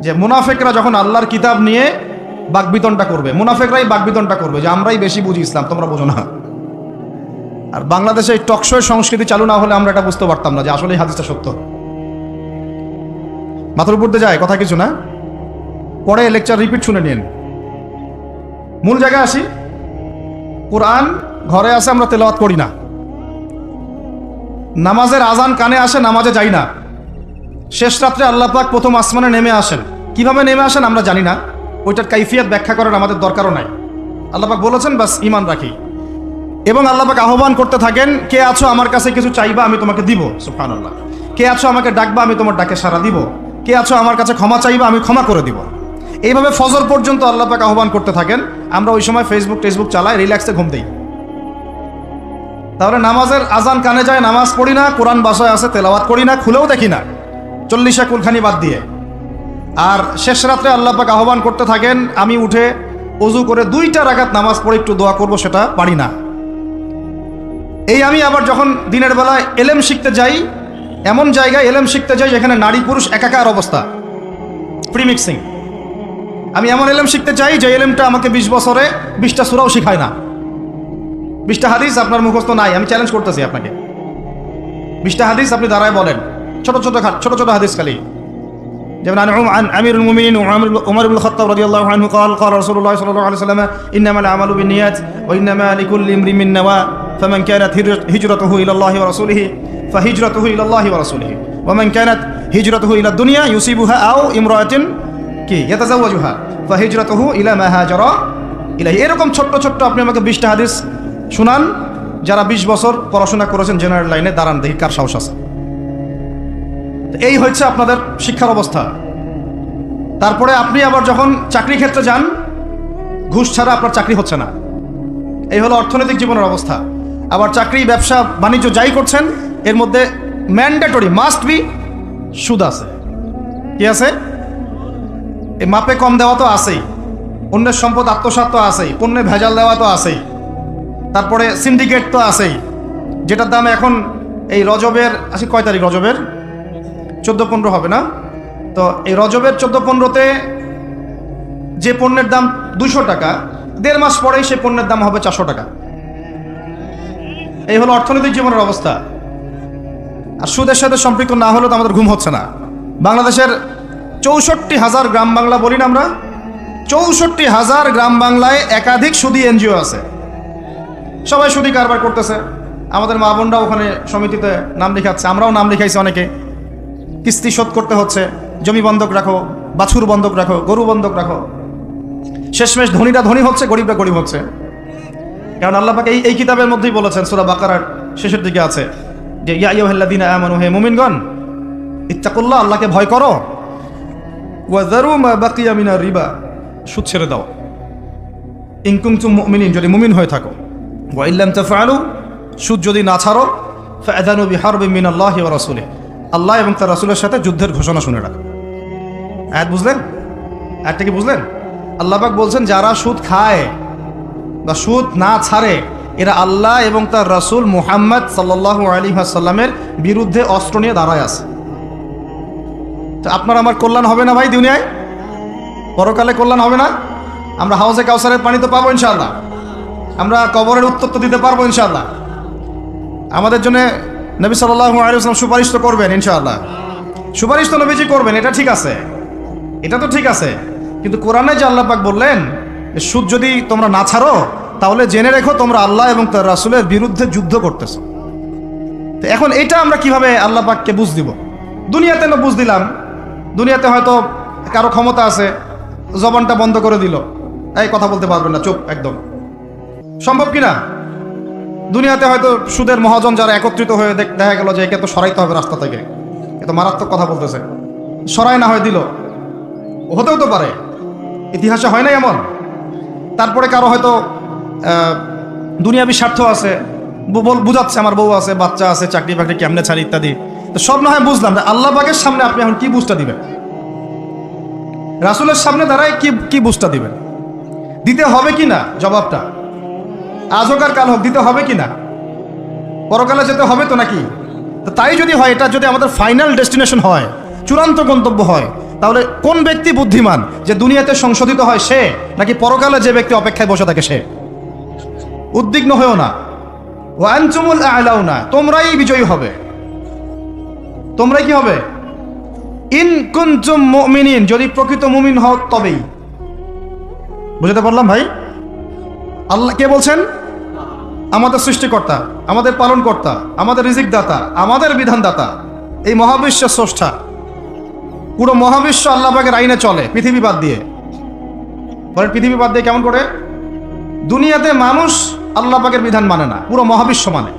যে মুনাফেকরা যখন আল্লাহর কিতাব নিয়ে বাকবিতনটা করবে, মুনাফেকরাই বাকবিতনটা করবে, যে আমরাই বেশি বুঝি ইসলাম, তোমরা বোঝো না। আর বাংলাদেশে এই টকশোয় সংস্কৃতি চালু না হলে আমরা এটা বুঝতে পারতাম না যে আসলে হাদিসটা সত্য। মাথার উপর দিয়ে যায়, কথা কিছু না? পরে লেকচার রিপিট শুনে নিন। মূল জায়গায় আসি। কোরআন ঘরে আসে আমরা তেলাওয়াত করি না। নামাজের আজান কানে আসে, নামাজে যাই না। শেষ রাত্রে আল্লাহ পাক প্রথম আসমানে নেমে আসেন। কীভাবে নেমে আসেন আমরা জানি না। ওইটার কাইফিয়াত ব্যাখ্যা করার আমাদের দরকারও নাই। আল্লাহ পাক বলেছেন, বাস ইমান রাখি। এবং আল্লাহ পাক আহ্বান করতে থাকেন, কে আছো আমার কাছে কিছু চাইবা, আমি তোমাকে দিব। সুফান আল্লাহ কে আছো আমাকে ডাকবা, আমি তোমার ডাকে সারা দিব। কে আছো আমার কাছে ক্ষমা চাইবা, আমি ক্ষমা করে দিব। এইভাবে ফজর পর্যন্ত আল্লাহ পাক আহ্বান করতে থাকেন। আমরা ওই সময় ফেসবুক টেসবুক চালাই, রিল্যাক্সে ঘুম দিই। তাহলে নামাজের আজান কানে যায়, নামাজ পড়ি না, কোরআন বাসায় আছে তেলাওয়াত করি না, খুলেও দেখি না। চল্লিশা কুলখানি বাদ দিয়ে। আর শেষ রাত্রে পাক আহ্বান করতে থাকেন, আমি উঠে অজু করে দুইটা রাকাত নামাজ পড়ে একটু দোয়া করব, সেটা পারি না। এই আমি আবার যখন দিনের বেলায় এলেম শিখতে যাই, এমন জায়গায় এলেম শিখতে যাই যেখানে নারী পুরুষ একাকার অবস্থা। প্রিমিক্সিং আমি এমন এলেম শিখতে চাই যে এলেমটা আমাকে বিশ বছরে বিশটা সুরাও শিখায় না। বিশটা হাদিস আপনার মুখস্থ নাই, আমি চ্যালেঞ্জ করতেছি আপনাকে। বিশটা হাদিস আপনি দাঁড়ায় বলেন। ছোট ছোট খা- ছোট ছোট হাদিস খালি যেমন عن عن امير المؤمنين وعمر عمر بن الخطاب رضي الله عنه قال قال رسول الله صلى الله عليه وسلم انما الاعمال بالنيات وانما لكل امرئ من نوى فمن كانت هجر- هجرته الى الله ورسوله فهجرته الى الله ورسوله ومن كانت هجرته الى الدنيا يصيبها او امراه কি يتزوجها فهجرته الى ما هاجر ইলাহি এরকম ছোট্ট ছোট্ট আপনি আমাকে বিশটা হাদিস শুনান যারা বিশ বছর পড়াশোনা করেছেন জেনারেল লাইনে দাঁড়ান দেখি কার সাহস আছে তো এই হচ্ছে আপনাদের শিক্ষার অবস্থা। তারপরে আপনি আবার যখন চাকরি ক্ষেত্রে যান, ঘুষ ছাড়া আপনার চাকরি হচ্ছে না। এই হলো অর্থনৈতিক জীবনের অবস্থা। আবার চাকরি, ব্যবসা, বাণিজ্য যাই করছেন, এর মধ্যে ম্যান্ডেটরি মাস্ট বি সুদ আছে। কি আছে? এই মাপে কম দেওয়া তো আছেই। অন্যের সম্পদ আত্মসাৎ তো আছেই। পণ্যে ভেজাল দেওয়া তো আছেই। তারপরে সিন্ডিকেট তো আছেই। যেটার দাম এখন এই রজবের, আজকে কয় তারিখ রজবের? চোদ্দ পনেরো হবে না? তো এই রজবের চোদ্দ পনেরোতে যে পণ্যের দাম দুশো টাকা, দেড় মাস পরেই সেই পণ্যের দাম হবে চারশো টাকা। এই হলো অর্থনৈতিক জীবনের অবস্থা। আর সুদের সাথে সম্পৃক্ত না হলে তো আমাদের ঘুম হচ্ছে না। বাংলাদেশের চৌষট্টি হাজার গ্রাম বাংলা বলি না আমরা? চৌষট্টি হাজার গ্রাম বাংলায় একাধিক সুদী এনজিও আছে। সবাই সুদী কারবার করতেছে। আমাদের মা বোনরা ওখানে সমিতিতে নাম লিখাচ্ছে, আমরাও নাম লিখাইছি অনেকে। কিস্তি শোধ করতে হচ্ছে। জমি বন্ধক রাখো, বাছুর বন্ধক রাখো, গরু বন্ধক রাখো। শেষমেশ ধনীরা ধনী হচ্ছে, গরিবরা গরিব হচ্ছে। কারণ আল্লাপাকে এই এই কিতাবের মধ্যেই বলেছেন, সুরা বাকারার শেষের দিকে আছে যে, ইয়া ইয়ুহাল্লাযীনা আমানু, হে মুমিনগণ, ইত্তাকুল্লাহ, আল্লাহকে ভয় করো। ওয়াজারু মা বাকিয়া মিনার রিবা, সুদ ছেড়ে দাও। ইনকুম ইনকুমতুম মুমিনিন, যদি মুমিন হয়ে থাকো। ওয়া ইল্লাম তাফআলু, সুদ যদি না ছাড়ো ফাআযানু বিহারবিন মিনাল্লাহি ওয়া রাসূলিহি। আল্লাহ এবং তার রাসূলের সাথে যুদ্ধের ঘোষণা শুনে রাখো। আয়াত বুঝলেন? আয়াতটা কি বুঝলেন? আল্লাহ পাক বলছেন, যারা সুদ খায় বা সুদ না ছাড়ে, এরা আল্লাহ এবং তার রাসূল মুহাম্মদ সাল্লাল্লাহু আলাইহি ওয়াসাল্লামের বিরুদ্ধে অস্ত্র নিয়ে দাঁড়ায় আছে। তো আপনার আমার কল্যাণ হবে না ভাই দুনিয়ায়? পরকালে কল্যাণ হবে না? আমরা হাউসে কাউসারের পানি তো পাবো ইনশাল্লাহ আমরা কবরের উত্তর তো দিতে পারব ইনশাল্লাহ আমাদের জন্য নবী আলাইহি সুপারিশ তো করবেন, ইনশাআল্লাহ। সুপারিশ তো নবীজি করবেন, এটা ঠিক আছে। এটা তো ঠিক আছে। কিন্তু কোরআনে যে আল্লাহ পাক বললেন সুদ যদি তোমরা না ছাড়ো, তাহলে জেনে রেখো তোমরা আল্লাহ এবং তার রাসূলের বিরুদ্ধে যুদ্ধ করতেছ। তো এখন এটা আমরা কীভাবে আল্লাহ পাককে বুঝ দিব? দুনিয়াতে না বুঝ দিলাম। দুনিয়াতে হয়তো কারও ক্ষমতা আছে, জবানটা বন্ধ করে দিল। এই কথা বলতে পারবেন না, চুপ, একদম। সম্ভব কি না? দুনিয়াতে হয়তো সুদের মহাজন যারা একত্রিত হয়ে দেখ- দেখা গেল যে একে তো সরাইতে হবে রাস্তা থেকে। এ তো মারাত্মক কথা বলতেছে। সরাই না হয় দিল। হতেও তো পারে। ইতিহাসে হয় না এমন। তারপরে কারও হয়তো দুনিয়াবি স্বার্থ আছে বুঝাচ্ছে আমার বউ আছে, বাচ্চা আছে, চাকরি বাকরি কেমনে ছাড়ি ইত্যাদি। তো সব না হয় বুঝলাম আল্লাহ পাকের সামনে আপনি এখন কি বুঝটা দিবেন? রাসুলের সামনে দাঁড়ায় কি কি বুঝটা দিবেন? দিতে হবে কি না? জবাবটা। আজ হোক কাল হোক, দিতে হবে কি না পরকালে যেতে হবে তো নাকি? তো তাই যদি হয়, এটা যদি আমাদের ফাইনাল ডেস্টিনেশন হয়, চূড়ান্ত গন্তব্য হয়, তাহলে কোন ব্যক্তি বুদ্ধিমান যে দুনিয়াতে সংশোধিত হয় সে, নাকি পরকালে যে ব্যক্তি অপেক্ষায় বসে থাকে সে? উদ্বিগ্ন হয়েও না। ওয়ানচুমুল আলাও না তোমরাই বিজয়ী হবে। তোমরাই কি হবে? ইন কুনতুম মুমিনিন, যদি প্রকৃত মুমিন হও তবেই। বুঝতে পারলাম ভাই? আল্লাহ কে বলছেন? আমাদের সৃষ্টিকর্তা, আমাদের পালনকর্তা, আমাদের রিজিক দাতা আমাদের বিধানদাতা, এই মহাবিশ্ব স্রষ্টা। পুরো মহাবিশ্ব আল্লাহ পাকের আইনে চলে পৃথিবী বাদ দিয়ে। বলেন পৃথিবী বাদ দিয়ে কেমন করে? দুনিয়াতে মানুষ আল্লাহ পাকের বিধান মানে না, পুরো মহাবিশ্ব মানে।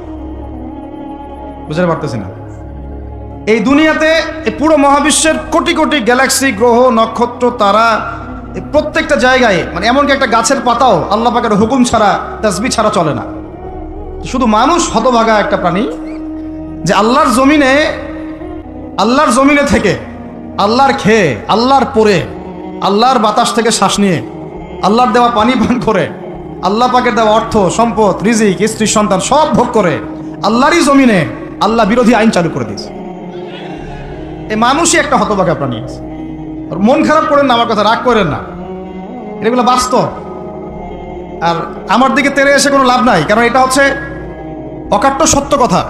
বুঝতে পারতেছি না। এই দুনিয়াতে এই পুরো মহাবিশ্বের কোটি কোটি গ্যালাক্সি, গ্রহ, নক্ষত্র, তারা প্রত্যেকটা জায়গায় মানে এমনকি একটা গাছের পাতাও আল্লাহ পাকের হুকুম ছাড়া তাসবি ছাড়া চলে না। শুধু মানুষ হতভাগা একটা প্রাণী যে আল্লাহর জমিনে আল্লাহর জমিনে থেকে আল্লাহর খেয়ে, আল্লাহর পরে আল্লাহর বাতাস থেকে শ্বাস নিয়ে আল্লাহর দেওয়া পানি পান করে, আল্লাহ পাকের দেওয়া অর্থ, সম্পদ, রিজিক, স্ত্রী, সন্তান সব ভোগ করে আল্লাহরই জমিনে আল্লাহ বিরোধী আইন চালু করে দিয়েছে। এই মানুষই একটা হতভাগা প্রাণী আছে। মন খারাপ করেন না, আমার কথা রাগ করেন না। এগুলো বাস্তব। আর আমার দিকে তেরে এসে কোনো লাভ নাই, কারণ এটা হচ্ছে অকাট্য সত্য কথা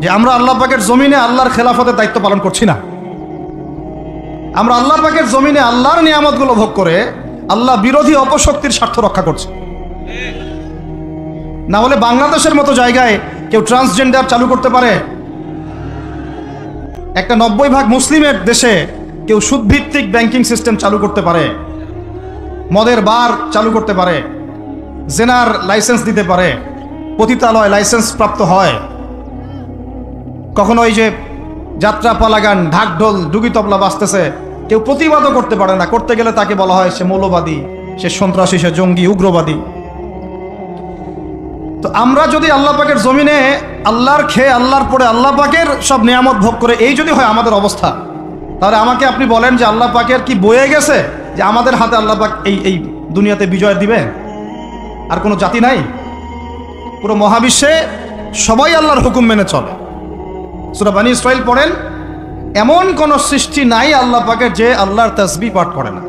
যে আমরা আল্লাহ পাকের জমিনে আল্লাহর খেলাফতের দায়িত্ব পালন করছি না। আমরা আল্লাহ পাকের জমিনে আল্লাহর নিয়ামতগুলো ভোগ করে আল্লাহ বিরোধী অপশক্তির স্বার্থ রক্ষা করছে। না হলে বাংলাদেশের মতো জায়গায় কেউ ট্রান্সজেন্ডার চালু করতে পারে। একটা নব্বই ভাগ মুসলিমের দেশে কেউ সুদভিত্তিক ব্যাংকিং সিস্টেম চালু করতে পারে। মদের বার চালু করতে পারে। জেনার লাইসেন্স দিতে পারে। পতিতালয় লাইসেন্স প্রাপ্ত হয়। কখনো ওই যে যাত্রা পালাগান ঢাক ঢোল ডুগি তবলা বাজতেছে, কেউ প্রতিবাদও করতে পারে না। করতে গেলে তাকে বলা হয় সে মৌলবাদী, সে সন্ত্রাসী, সে জঙ্গি, উগ্রবাদী। তো আমরা যদি আল্লাহ পাকের জমিনে আল্লাহর খেয়ে, আল্লাহর পরে আল্লাহ পাকের সব নিয়ামত ভোগ করে, এই যদি হয় আমাদের অবস্থা, তাহলে আমাকে আপনি বলেন যে আল্লাহ পাকের কি বয়ে গেছে, যে আমাদের হাতে আল্লাহ পাক এই এই দুনিয়াতে বিজয় দিবে আর কোনো জাতি নাই? পুরো মহাবিশ্বে সবাই আল্লাহর হুকুম মেনে চলে। সুরা বানী ইসরাইল পড়েন, এমন কোন সৃষ্টি নাই আল্লাহ পাকে যে আল্লাহর তসবি পাঠ করে না।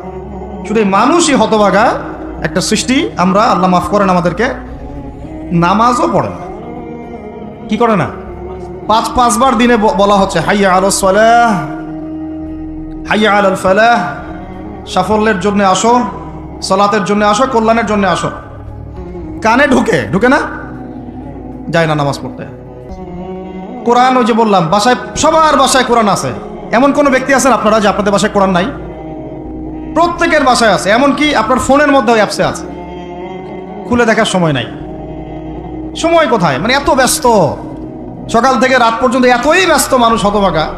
শুধু মানুষই হতবাগা একটা সৃষ্টি, আমরা আল্লাহ মাফ করেন আমাদেরকে, নামাজও পড়ে না। কি করে না? পাঁচ, পাঁচবার দিনে বলা হচ্ছে, হাইয়া আলো সলাহ, হাইয়া আল ফালাহ, সাফল্যের জন্য আসো, সলাতের জন্য আসো, কল্যাণের জন্য আসো। কানে ঢুকে ঢুকে না? যায় না নামাজ পড়তে। কোরআন ওই যে বললাম, বাসায়, সবার বাসায় কোরআন আছে। এমন কোনো ব্যক্তি আছেন আপনারা যে আপনাদের বাসায় কোরআন নাই? প্রত্যেকের বাসায় আছে, এমনকি আপনার ফোনের মধ্যেও অ্যাপসে আছে। খুলে দেখার সময় নাই। সময় কোথায়? মানে এত ব্যস্ত। সকাল থেকে রাত পর্যন্ত এতই ব্যস্ত মানুষ হতভাগা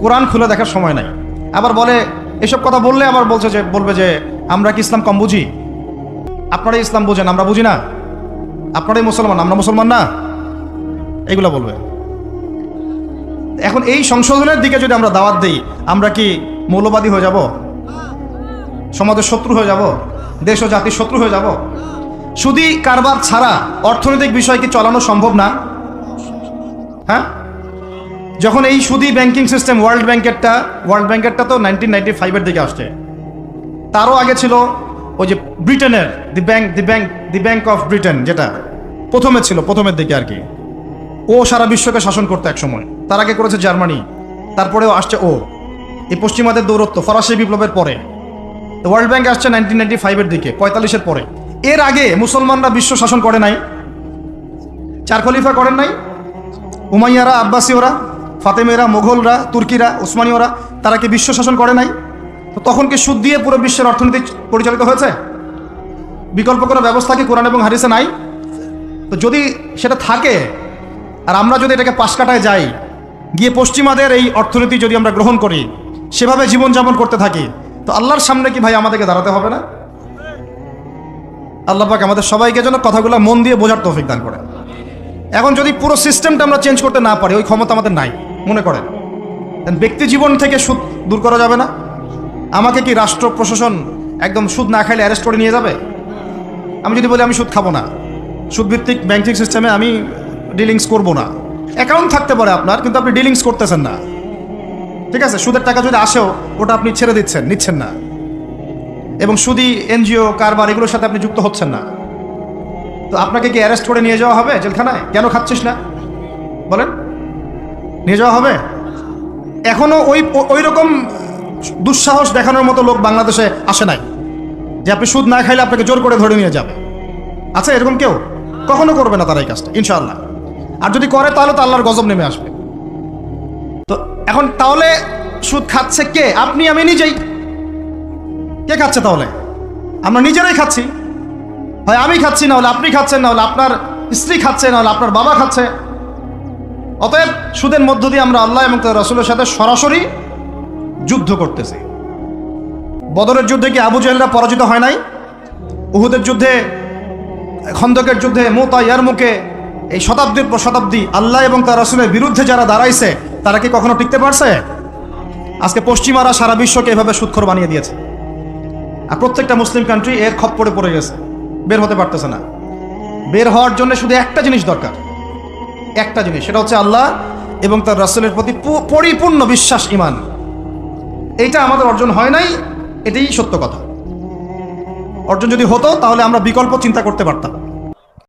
কোরআন খুলে দেখার সময় নাই। আবার বলে, এসব কথা বললে আবার বলছে যে, বলবে যে, আমরা কি ইসলাম কম বুঝি? আপনারাই ইসলাম বোঝেন, আমরা বুঝি না। আপনারাই মুসলমান, আমরা মুসলমান না? এগুলো বলবে। এখন এই সংশোধনের দিকে যদি আমরা দাওয়াত দিই, আমরা কি মৌলবাদী হয়ে যাব? সমাজের শত্রু হয়ে যাব? দেশ ও জাতির শত্রু হয়ে যাব? শুধু কারবার ছাড়া অর্থনৈতিক বিষয় কি চালানো সম্ভব না? হ্যাঁ? যখন এই সুদি ব্যাংকিং সিস্টেম ওয়ার্ল্ড ব্যাংকেরটা ওয়ার্ল্ড ব্যাংকেরটা তো নাইনটিন নাইনটি ফাইভের দিকে আসছে। তারও আগে ছিল ওই যে ব্রিটেনের the bank the bank the bank of Britain যেটা। প্রথমে ছিল, প্রথমের দিকে আর কি। ও সারা বিশ্বকে শাসন করতো এক সময় তার আগে করেছে জার্মানি, তারপরেও আসছে ও। এই পশ্চিমাদের দৌরত্ব ফরাসি বিপ্লবের পরে। ওয়ার্ল্ড ব্যাংক আসছে নাইনটিন নাইনটি ফাইভের দিকে, পঁয়তাল্লিশের পরে। এর আগে মুসলমানরা বিশ্ব শাসন করে নাই। চার খলিফা করেন নাই। উমাইয়ারা, আব্বাসীয়রা, ফাতেমেরা, মোঘলরা, তুর্কিরা, উসমানীয়রা, তারা কি বিশ্ব শাসন করে নাই? তখন কি সুদ দিয়ে পুরো বিশ্বের অর্থনীতি পরিচালিত হয়েছে? বিকল্প কোনো ব্যবস্থা কি কোরআন এবং হারিসে নাই? তো যদি সেটা থাকে, আর আমরা যদি এটাকে পাশ কাটায় যাই, গিয়ে পশ্চিমাদের এই অর্থনীতি যদি আমরা গ্রহণ করি, সেভাবে জীবনযাপন করতে থাকি, তো আল্লাহর সামনে কি ভাই আমাদেরকে দাঁড়াতে হবে না? আল্লাহ পাক আমাদের সবাইকে যেন কথাগুলো মন দিয়ে বোঝার তৌফিক দান করে এখন যদি পুরো সিস্টেমটা আমরা চেঞ্জ করতে না পারি, ওই ক্ষমতা আমাদের নাই। মনে করেন? ব্যক্তি জীবন থেকে সুদ দূর করা যাবে না। আমাকে কি রাষ্ট্র প্রশাসন একদম সুদ না খাইলে অ্যারেস্ট করে নিয়ে যাবে? আমি যদি বলি আমি সুদ খাব না। সুদভিত্তিক ব্যাংকিং সিস্টেমে আমি ডিলিংস করব না। অ্যাকাউন্ট থাকতে পারে আপনার, কিন্তু আপনি ডিলিংস করতেছেন না। ঠিক আছে? সুদের টাকা যদি আসেও, ওটা আপনি ছেড়ে দিচ্ছেন, নিচ্ছেন না। এবং সুদি এনজিও, কারবার এগুলোর সাথে আপনি যুক্ত হচ্ছেন না। তো আপনাকে কি অ্যারেস্ট করে নিয়ে যাওয়া হবে জেলখানায়? কেন খাচ্ছিস না? বলেন। নিয়ে যাওয়া হবে? এখনও ওই ওই রকম দুঃসাহস দেখানোর মতো লোক বাংলাদেশে আসে নাই। যে আপনি সুদ না খাইলে আপনাকে জোর করে ধরে নিয়ে যাবে। আচ্ছা এরকম কেউ? কখনো করবে না তারা এই কাজটা, ইনশাআল্লাহ। আর যদি করে, তাহলে তো আল্লাহর গজব নেমে আসবে। তো এখন তাহলে সুদ খাচ্ছে কে? আপনি, আমি নিজেই। কে খাচ্ছে তাহলে? আমরা নিজেরাই খাচ্ছি। হয় আমি খাচ্ছি, না হলে আপনি খাচ্ছেন, না হলে আপনার স্ত্রী খাচ্ছে, না হলে আপনার বাবা খাচ্ছে। অতএব সুদের মধ্য দিয়ে আমরা আল্লাহ এবং তার রসুলের সাথে সরাসরি যুদ্ধ করতেছে। বদরের যুদ্ধে কি আবু জাহেলরা পরাজিত হয় নাই? উহুদের যুদ্ধে, খন্দকের যুদ্ধে মোতা, ইয়ারমুকে এই শতাব্দীর পর শতাব্দী আল্লাহ এবং তার রসুলের বিরুদ্ধে যারা দাঁড়াইছে, তারা কি কখনো টিকতে পারছে? আজকে পশ্চিমারা সারা বিশ্বকে এভাবে সুৎখর বানিয়ে দিয়েছে। আর প্রত্যেকটা মুসলিম কান্ট্রি এর খপ্পরে পড়ে গেছে। বের হতে পারতেছে না। বের হওয়ার জন্য শুধু একটা জিনিস দরকার। একটা জিনিস, সেটা হচ্ছে আল্লাহ এবং তার রাসূলের প্রতি পরিপূর্ণ বিশ্বাস ইমান এইটা আমাদের অর্জন হয় নাই, এটাই সত্য কথা। অর্জন যদি হতো, তাহলে আমরা বিকল্প চিন্তা করতে পারতাম।